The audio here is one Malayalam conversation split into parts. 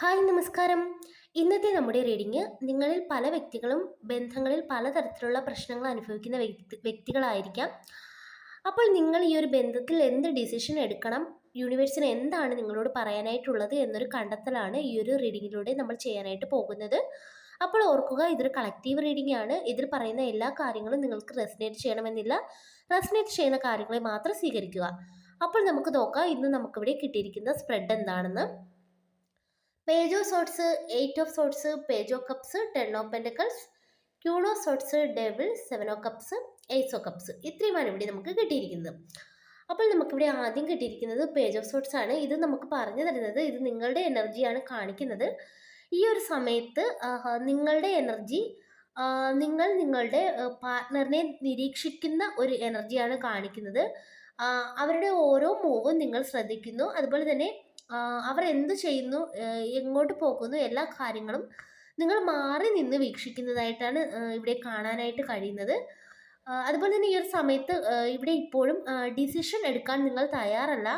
ഹായ് നമസ്കാരം. ഇന്നത്തെ നമ്മുടെ റീഡിങ് നിങ്ങളിൽ പല വ്യക്തികളും ബന്ധങ്ങളിൽ പലതരത്തിലുള്ള പ്രശ്നങ്ങൾ അനുഭവിക്കുന്ന വ്യക്തി വ്യക്തികളായിരിക്കാം. അപ്പോൾ നിങ്ങൾ ഈ ഒരു ബന്ധത്തിൽ എന്ത് ഡിസിഷൻ എടുക്കണം? യൂണിവേഴ്സിന് എന്താണ് നിങ്ങളോട് പറയാനായിട്ടുള്ളത് എന്നൊരു കണ്ടെത്തലാണ് ഈ ഒരു റീഡിങ്ങിലൂടെ നമ്മൾ ചെയ്യാനായിട്ട് പോകുന്നത്. അപ്പോൾ ഓർക്കുക ഇതൊരു കളക്റ്റീവ് റീഡിംഗ് ആണ്. ഇതിൽ പറയുന്ന എല്ലാ കാര്യങ്ങളും നിങ്ങൾക്ക് റെസിനേറ്റ് ചെയ്യണമെന്നില്ല. റെസിനേറ്റ് ചെയ്യുന്ന കാര്യങ്ങളെ മാത്രം സ്വീകരിക്കുക. അപ്പോൾ നമുക്ക് നോക്കാം ഇന്ന് നമുക്കിവിടെ കിട്ടിയിരിക്കുന്ന സ്പ്രെഡ് എന്താണെന്ന്. Page of swords eight of swords page of cups ten of pentacles queen of swords devil seven of cups eights of cups. ഇത്രയുമാണ് ഇവിടെ നമുക്ക് കിട്ടിയിരിക്കുന്നത്. അപ്പോൾ നമുക്കിവിടെ ആദ്യം കിട്ടിയിരിക്കുന്നത് പേജ് ഓഫ് സോട്ട്സ് ആണ്. ഇത് നമുക്ക് പറഞ്ഞു തരുന്നത് ഇത് നിങ്ങളുടെ എനർജിയാണ് കാണിക്കുന്നത്. ഈ ഒരു സമയത്ത് നിങ്ങളുടെ എനർജി നിങ്ങൾ നിങ്ങളുടെ പാർട്ട്ണറിനെ നിരീക്ഷിക്കുന്ന ഒരു എനർജിയാണ് കാണിക്കുന്നത്. അവരുടെ ഓരോ മൂവും നിങ്ങൾ ശ്രദ്ധിക്കുന്നു. അതുപോലെ തന്നെ എന്ത് ചെയ്യുന്നു എങ്ങോട്ട് പോകുന്നു എല്ലാ കാര്യങ്ങളും നിങ്ങൾ മാറി നിന്ന് വീക്ഷിക്കുന്നതായിട്ടാണ് ഇവിടെ കാണാനായിട്ട് കഴിയുന്നത്. അതുപോലെ തന്നെ ഈ ഒരു സമയത്ത് ഇവിടെ ഇപ്പോഴും ഡിസിഷൻ എടുക്കാൻ നിങ്ങൾ തയ്യാറല്ല.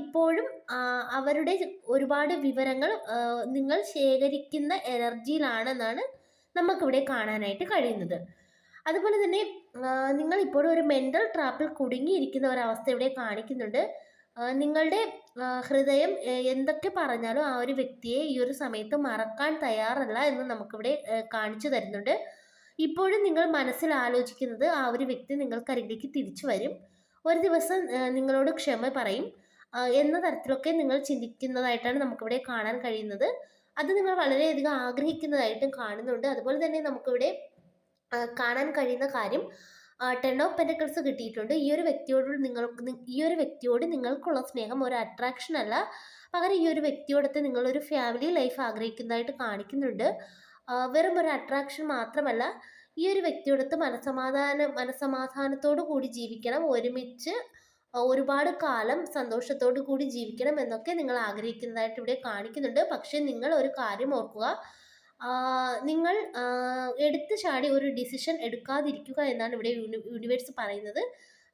ഇപ്പോഴും അവരുടെ ഒരുപാട് വിവരങ്ങൾ നിങ്ങൾ ശേഖരിക്കുന്ന എനർജിയിലാണെന്നാണ് നമുക്കിവിടെ കാണാനായിട്ട് കഴിയുന്നത്. അതുപോലെ തന്നെ നിങ്ങൾ ഇപ്പോഴും ഒരു മെന്റൽ ട്രാപ്പിൽ കുടുങ്ങിയിരിക്കുന്ന ഒരവസ്ഥ ഇവിടെ കാണിക്കുന്നുണ്ട്. നിങ്ങളുടെ ഹൃദയം എന്തൊക്കെ പറഞ്ഞാലും ആ ഒരു വ്യക്തിയെ ഈ ഒരു സമയത്ത് മറക്കാൻ തയ്യാറല്ല എന്ന് നമുക്കിവിടെ കാണിച്ചു തരുന്നുണ്ട്. ഇപ്പോഴും നിങ്ങൾ മനസ്സിൽ ആലോചിക്കുന്നത് ആ ഒരു വ്യക്തി നിങ്ങൾക്കരികിലേക്ക് തിരിച്ചു വരും. ഒരു ദിവസം നിങ്ങളോട് ക്ഷമ പറയും. എന്ന തരത്തിലൊക്കെ നിങ്ങൾ ചിന്തിക്കുന്നതായിട്ടാണ് നമുക്കിവിടെ കാണാൻ കഴിയുന്നത്. അത് നിങ്ങൾ വളരെയധികം ആഗ്രഹിക്കുന്നതായിട്ടും കാണുന്നുണ്ട്. അതുപോലെ തന്നെ നമുക്കിവിടെ കാണാൻ കഴിയുന്ന കാര്യം ടെൻ ഓഫ് പെന്റക്കിൾസ് കിട്ടിയിട്ടുണ്ട്. ഈ ഒരു വ്യക്തിയോട് നിങ്ങൾ ഈ ഒരു വ്യക്തിയോട് നിങ്ങൾക്കുള്ള സ്നേഹം ഒരു അട്രാക്ഷൻ അല്ല. പകരം ഈ ഒരു വ്യക്തിയോടൊത്ത് നിങ്ങളൊരു ഫാമിലി ലൈഫ് ആഗ്രഹിക്കുന്നതായിട്ട് കാണിക്കുന്നുണ്ട്. വെറും ഒരു അട്രാക്ഷൻ മാത്രമല്ല ഈ ഒരു വ്യക്തിയോടൊത്ത് മനസമാധാനം മനസമാധാനത്തോടു കൂടി ജീവിക്കണം ഒരുമിച്ച് ഒരുപാട് കാലം സന്തോഷത്തോടു കൂടി ജീവിക്കണം എന്നൊക്കെ നിങ്ങൾ ആഗ്രഹിക്കുന്നതായിട്ട് ഇവിടെ കാണിക്കുന്നുണ്ട്. പക്ഷേ നിങ്ങൾ ഒരു കാര്യം ഓർക്കുക. നിങ്ങൾ എടുത്തു ചാടി ഒരു ഡിസിഷൻ എടുക്കാതിരിക്കുക എന്നാണ് ഇവിടെ യൂണിവേഴ്സ് പറയുന്നത്.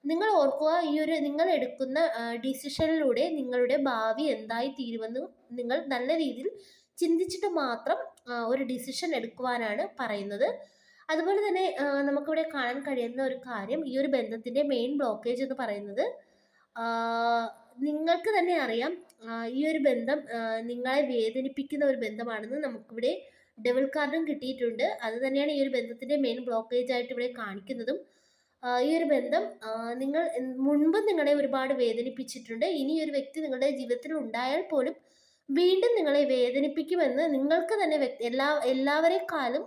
നിങ്ങൾ ഓർക്കുക ഈ ഒരു നിങ്ങൾ എടുക്കുന്ന ഡിസിഷനിലൂടെ നിങ്ങളുടെ ഭാവി എന്തായി തീരുമെന്ന് നിങ്ങൾ നല്ല രീതിയിൽ ചിന്തിച്ചിട്ട് മാത്രം ഒരു ഡിസിഷൻ എടുക്കുവാനാണ് പറയുന്നത്. അതുപോലെ തന്നെ നമുക്കിവിടെ കാണാൻ കഴിയുന്ന ഒരു കാര്യം ഈ ഒരു ബന്ധത്തിന്റെ മെയിൻ ബ്ലോക്കേജ് എന്ന് പറയുന്നത് നിങ്ങൾക്ക് തന്നെ അറിയാം ഈ ഒരു ബന്ധം നിങ്ങളെ വേദനിപ്പിക്കുന്ന ഒരു ബന്ധമാണെന്ന് നമുക്കിവിടെ ഡബിൾ കാർഡും കിട്ടിയിട്ടുണ്ട്. അത് തന്നെയാണ് ഈ ഒരു ബന്ധത്തിന്റെ മെയിൻ ബ്ലോക്കേജ് ആയിട്ട് ഇവിടെ കാണിക്കുന്നതും. ഈ ഒരു ബന്ധം നിങ്ങൾ മുൻപ് നിങ്ങളെ ഒരുപാട് വേദനിപ്പിച്ചിട്ടുണ്ട്. ഇനി ഒരു വ്യക്തി നിങ്ങളുടെ ജീവിതത്തിൽ ഉണ്ടായാൽ പോലും വീണ്ടും നിങ്ങളെ വേദനിപ്പിക്കുമെന്ന് നിങ്ങൾക്ക് തന്നെ എല്ലാ എല്ലാവരെക്കാളും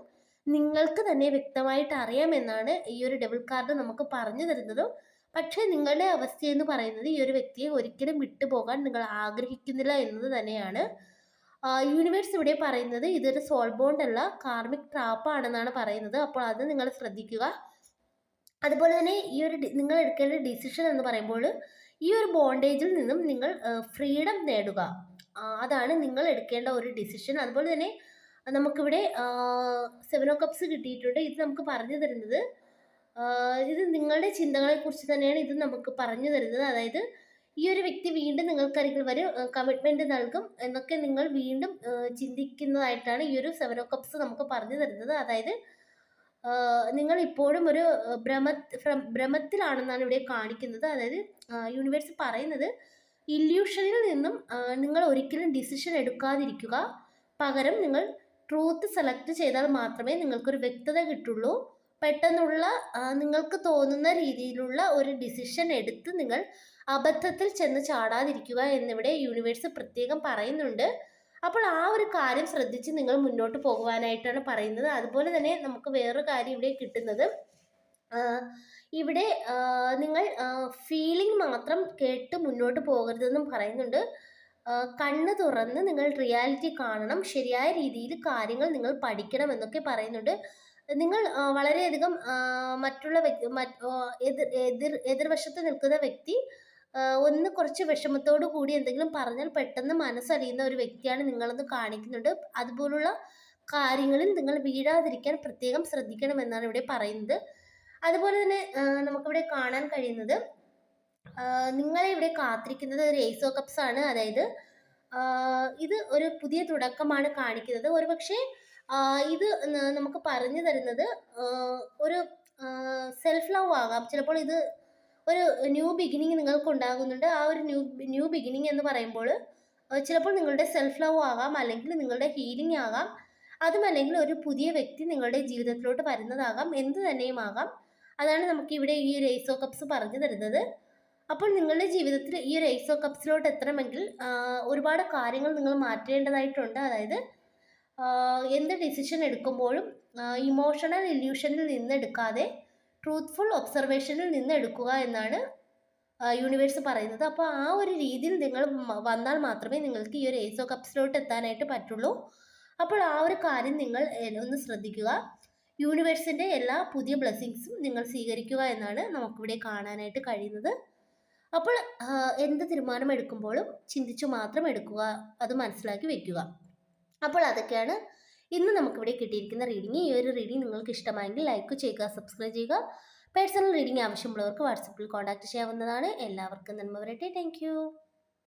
നിങ്ങൾക്ക് തന്നെ വ്യക്തമായിട്ട് അറിയാമെന്നാണ് ഈ ഒരു ഡബിൾ കാർഡ് നമുക്ക് പറഞ്ഞു തരുന്നത്. പക്ഷേ നിങ്ങളുടെ അവസ്ഥയെന്ന് പറയുന്നത് ഈ ഒരു വ്യക്തിയെ ഒരിക്കലും വിട്ടുപോകാൻ നിങ്ങൾ ആഗ്രഹിക്കുന്നില്ല എന്നത് തന്നെയാണ്. യൂണിവേഴ്സ് ഇവിടെ പറയുന്നത് ഇതൊരു സോൾ ബോണ്ട് ട്രാപ്പ് ആണെന്നാണ് പറയുന്നത്. അപ്പോൾ അത് നിങ്ങൾ ശ്രദ്ധിക്കുക. അതുപോലെ തന്നെ ഈ ഒരു നിങ്ങൾ എടുക്കേണ്ട ഡിസിഷൻ എന്ന് പറയുമ്പോൾ ഈ ഒരു ബോണ്ടേജിൽ നിന്നും നിങ്ങൾ ഫ്രീഡം നേടുക. അതാണ് നിങ്ങൾ എടുക്കേണ്ട ഒരു ഡിസിഷൻ അതുപോലെ തന്നെ നമുക്കിവിടെ സെവൻ ഓ കപ്സ് കിട്ടിയിട്ടുണ്ട്. ഇത് നമുക്ക് പറഞ്ഞു തരുന്നത് ഇത് നിങ്ങളുടെ ചിന്തകളെക്കുറിച്ച് തന്നെയാണ് ഇത് നമുക്ക് പറഞ്ഞു തരുന്നത്. അതായത് ഈ ഒരു വ്യക്തി വീണ്ടും നിങ്ങൾക്കരികിൽ വരും കമ്മിറ്റ്മെന്റ് നൽകും എന്നൊക്കെ നിങ്ങൾ വീണ്ടും ചിന്തിക്കുന്നതായിട്ടാണ് ഈ ഒരു സെവൻ ഓ കപ്സ് നമുക്ക് പറഞ്ഞു തരുന്നത്. അതായത് നിങ്ങൾ ഇപ്പോഴും ഒരു ഭ്രമ ഭ്രമത്തിലാണെന്നാണ് ഇവിടെ കാണിക്കുന്നത്. അതായത് യൂണിവേഴ്സ് പറയുന്നത് ഇല്യൂഷനിൽ നിന്നും നിങ്ങൾ ഒരിക്കലും ഡിസിഷൻ എടുക്കാതിരിക്കുക. പകരം നിങ്ങൾ ട്രൂത്ത് സെലക്ട് ചെയ്താൽ മാത്രമേ നിങ്ങൾക്കൊരു വ്യക്തത കിട്ടുള്ളൂ. പെട്ടെന്നുള്ള നിങ്ങൾക്ക് തോന്നുന്ന രീതിയിലുള്ള ഒരു ഡിസിഷൻ എടുത്ത് നിങ്ങൾ അബദ്ധത്തിൽ ചെന്ന് ചാടാതിരിക്കുക എന്നിവിടെ യൂണിവേഴ്സ് പ്രത്യേകം പറയുന്നുണ്ട്. അപ്പോൾ ആ ഒരു കാര്യം ശ്രദ്ധിച്ച് നിങ്ങൾ മുന്നോട്ട് പോകുവാനായിട്ടാണ് പറയുന്നത്. അതുപോലെ തന്നെ നമുക്ക് വേറൊരു കാര്യം ഇവിടെ കിട്ടുന്നത്. ഇവിടെ നിങ്ങൾ ഫീലിംഗ് മാത്രം കേട്ട് മുന്നോട്ട് പോകരുതെന്നും പറയുന്നുണ്ട്. കണ്ണ് തുറന്ന് നിങ്ങൾ റിയാലിറ്റി കാണണം. ശരിയായ രീതിയിൽ കാര്യങ്ങൾ നിങ്ങൾ പഠിക്കണം എന്നൊക്കെ പറയുന്നുണ്ട്. നിങ്ങൾ വളരെയധികം മറ്റുള്ള വ്യക്തി എതിർ എതിർ എതിർവശത്ത് നിൽക്കുന്ന വ്യക്തി ഒന്ന് കുറച്ച് വിഷമത്തോടു കൂടി എന്തെങ്കിലും പറഞ്ഞാൽ പെട്ടെന്ന് മനസ്സറിയുന്ന ഒരു വ്യക്തിയാണ് നിങ്ങളെന്ന് കാണിക്കുന്നുണ്ട്. അതുപോലുള്ള കാര്യങ്ങളിൽ നിങ്ങൾ വീഴാതിരിക്കാൻ പ്രത്യേകം ശ്രദ്ധിക്കണമെന്നാണ് ഇവിടെ പറയുന്നത്. അതുപോലെ തന്നെ നമുക്കിവിടെ കാണാൻ കഴിയുന്നത് നിങ്ങളെ ഇവിടെ കാത്തിരിക്കുന്നത് ഒരു ഏസോ കപ്സ് ആണ് അതായത് ഇത് ഒരു പുതിയ തുടക്കമാണ് കാണിക്കുന്നത്. ഒരുപക്ഷെ ഇത് നമുക്ക് പറഞ്ഞു തരുന്നത് ഒരു സെൽഫ് ലവ് ആകാം. ചിലപ്പോൾ ഇത് ഒരു ന്യൂ ബിഗിനിങ് നിങ്ങൾക്ക് ഉണ്ടാകുന്നുണ്ട് ആ ഒരു ന്യൂ ന്യൂ ബിഗിനിങ് എന്ന് പറയുമ്പോൾ ചിലപ്പോൾ നിങ്ങളുടെ സെൽഫ് ലവ് ആകാം അല്ലെങ്കിൽ നിങ്ങളുടെ ഹീലിംഗ് ആകാം. അതുമല്ലെങ്കിൽ ഒരു പുതിയ വ്യക്തി നിങ്ങളുടെ ജീവിതത്തിലോട്ട് വരുന്നതാകാം എന്ത് തന്നെയും ആകാം. അതാണ് നമുക്ക് ഇവിടെ ഈ ഒരു ഏസോ കപ്സ് പറഞ്ഞു തരുന്നത്. അപ്പോൾ നിങ്ങളുടെ ജീവിതത്തിൽ ഈ ഒരു ഏസോ കപ്സിലോട്ട് എത്തണമെങ്കിൽ ഒരുപാട് കാര്യങ്ങൾ നിങ്ങൾ മാറ്റേണ്ടതായിട്ടുണ്ട്. അതായത് എന്ത് ഡിസിഷൻ എടുക്കുമ്പോഴും ഇമോഷണൽ ഇല്യൂഷനിൽ നിന്ന് എടുക്കാതെ ട്രൂത്ത്ഫുൾ ഒബ്സർവേഷനിൽ നിന്ന് എടുക്കുക എന്നാണ് യൂണിവേഴ്സ് പറയുന്നത്. അപ്പോൾ ആ ഒരു രീതിയിൽ നിങ്ങൾ വന്നാൽ മാത്രമേ നിങ്ങൾക്ക് ഈ ഒരു ഏസോ കപ്സിലോട്ട് എത്താനായിട്ട് പറ്റുള്ളൂ. അപ്പോൾ ആ ഒരു കാര്യം നിങ്ങൾ ഒന്ന് ശ്രദ്ധിക്കുക. യൂണിവേഴ്സിന്റെ എല്ലാ പുതിയ ബ്ലെസ്സിങ്സും നിങ്ങൾ സ്വീകരിക്കുക എന്നാണ് നമുക്കിവിടെ കാണാനായിട്ട് കഴിയുന്നത്. അപ്പോൾ എന്ത് തീരുമാനം എടുക്കുമ്പോഴും ചിന്തിച്ചു മാത്രം എടുക്കുക. അത് മനസ്സിലാക്കി വെക്കുക. അപ്പോൾ അതൊക്കെയാണ് ഇന്ന് നമുക്കിവിടെ കിട്ടിയിരിക്കുന്ന റീഡിങ് ഈ ഒരു റീഡിങ് നിങ്ങൾക്ക് ഇഷ്ടമായെങ്കിൽ ലൈക്ക് ചെയ്യുക സബ്സ്ക്രൈബ് ചെയ്യുക. പേഴ്സണൽ റീഡിങ് ആവശ്യമുള്ളവർക്ക് വാട്സപ്പിൽ കോൺടാക്ട് ചെയ്യാവുന്നതാണ്. എല്ലാവർക്കും നന്മ വരട്ടെ. താങ്ക്